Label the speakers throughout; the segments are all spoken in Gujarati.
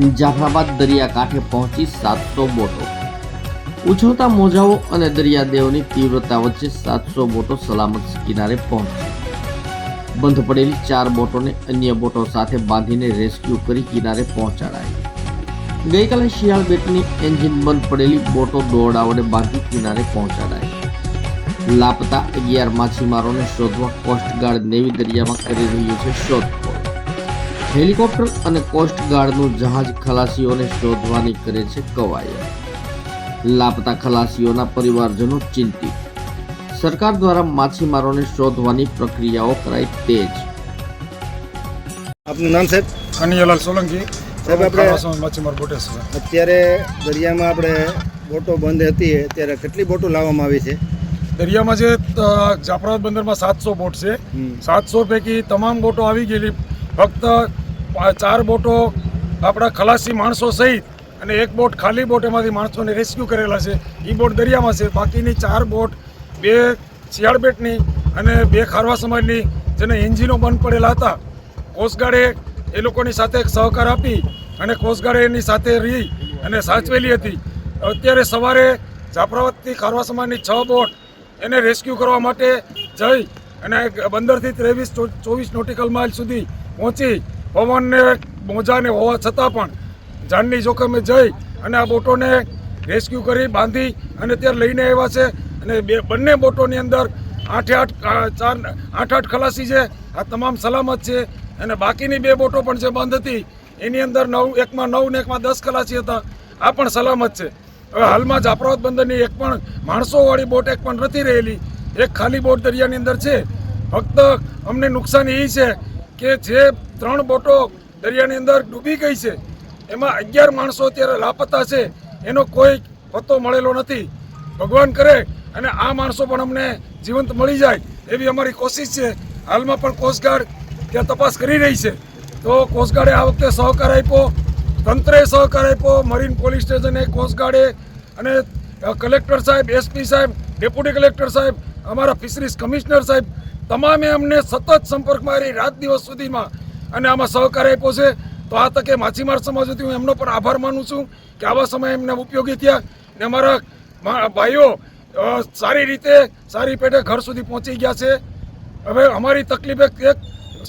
Speaker 1: જાફરાબાદ દરિયાકાંઠે પહોંચી સાતસો બોટો. ઉછળતા મોજાઓ અને દરિયાદેવની તીવ્રતા વચ્ચે સાતસો બોટો સલામત કિનારે પહોંચી. બંધ પડેલી ચાર બોટોને અન્ય બોટો સાથે બાંધીને રેસ્ક્યુ કરી કિનારે પહોંચાડાઈ. ગઈકાલે શિયાળ બેટની એન્જિન બંધ પડેલી બોટો દોરડા વડે બાંધી કિનારે પહોંચાડાઈ. લાપતા અગિયાર માછીમારોને શોધવા કોસ્ટગાર્ડ નેવી દરિયામાં કરી રહ્યું છે શોધખોળ. હેલિકોપ્ટર અને કોસ્ટગાર્ડનું જહાજ ખલાસીઓને શોધવાની કરે છે કવાયત. લાપતા ખલાસીઓના પરિવારજનો ચિંતિત. સરકાર દ્વારા માછીમારોને શોધવાની પ્રક્રિયાઓ કરાઈ તેજ.
Speaker 2: આપનું નામ સાહેબ?
Speaker 3: કનૈયાલાલ સોલંકી.
Speaker 2: સાહેબ, આપણે-
Speaker 3: માછીમાર બોટેશ્વર
Speaker 2: અત્યારે દરિયામાં આપણે બોટો બંધ હતી ત્યારે કેટલી બોટો લાવવામાં આવી છે?
Speaker 3: દરિયામાં જે જાફરાબાદ બંદરમાં સાતસો બોટ છે. સાતસો પૈકી તમામ બોટો આવી ગયેલી. ફક્ત ચાર બોટો આપણા ખલાસી માણસો સહિત અને એક બોટ ખાલી બોટ એમાંથી માણસોને રેસ્ક્યુ કરેલા છે. એ બોટ દરિયામાં છે. બાકીની ચાર બોટ બે શિયાળબેટની અને બે ખારવા સમાજની જેને એન્જિનો બંધ પડેલા હતા. કોસ્ટગાર્ડે એ લોકોની સાથે એક સહકાર આપી અને કોસ્ટગાર્ડે એની સાથે રહી અને સાચવેલી હતી. અત્યારે સવારે જાફરાબાદથી ખારવા સમાજની છ બોટ એને રેસ્ક્યુ કરવા માટે જઈ અને બંદરથી ત્રેવીસ, ચોવીસ નોટિકલ માઇલ સુધી પહોંચી પવનને મોજાને હોવા છતાં પણ જાનની જોખમે જઈ અને આ બોટોને રેસ્ક્યુ કરી બાંધી અને ત્યારે લઈને આવ્યા છે. અને બે બંને બોટોની અંદર આઠે આઠ ચાર, આઠ આઠ ખલાસી છે. આ તમામ સલામત છે. અને બાકીની બે બોટો પણ જે બંધ હતી, એની અંદર નવ, એકમાં નવ ને એકમાં દસ ખલાસી હતા. આ પણ સલામત છે. હવે હાલમાં જાફરાબાદ બંદરની એક પણ માણસોવાળી બોટ એક પણ નથી રહેલી. એક ખાલી બોટ દરિયાની અંદર છે. ફક્ત અમને નુકસાન એ છે કે જે ત્રણ બોટો દરિયાની અંદર ડૂબી ગઈ છે. એમાં અગિયાર માણસો અત્યારે લાપતા છે. એનો કોઈ પત્તો મળેલો નથી. ભગવાન કરે અને આ માણસો પણ અમને જીવંત મળી જાય એવી અમારી કોશિશ છે. હાલમાં પણ કોસ્ટગાર્ડ ત્યાં તપાસ કરી રહી છે. તો કોસ્ટગાર્ડે આ વખતે સહકાર આપ્યો. તંત્રે સહકાર આપ્યો. મરીન પોલીસ સ્ટેશને કોસ્ટગાર્ડે અને કલેક્ટર સાહેબ એસપી સાહેબ ડેપ્યુટી કલેક્ટર સાહેબ, અમારા ફિશરીઝ કમિશનર સાહેબ, તમામે અમને સતત સંપર્કમાં રહી રાત દિવસ સુધીમાં અને આમાં સહકાર આપ્યો છે. તો આ તકે માછીમાર સમાજ વતી હું એમનો પણ આભાર માનું છું કે આવા સમયે એમને ઉપયોગી થયા. ને અમારા ભાઈઓ સારી રીતે સારી પેટે ઘર સુધી પહોંચી ગયા છે. હવે અમારી તકલીફ એક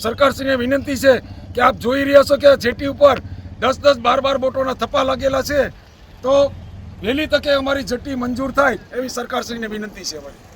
Speaker 3: સરકારશ્રીને વિનંતી છે કે આપ જોઈ રહ્યા છો કે જેટી ઉપર દસ દસ, બાર બાર બોટોના થપ્પા લાગેલા છે. તો વહેલી તકે અમારી જેટી મંજૂર થાય એવી સરકારશ્રીને વિનંતી છે અમારી.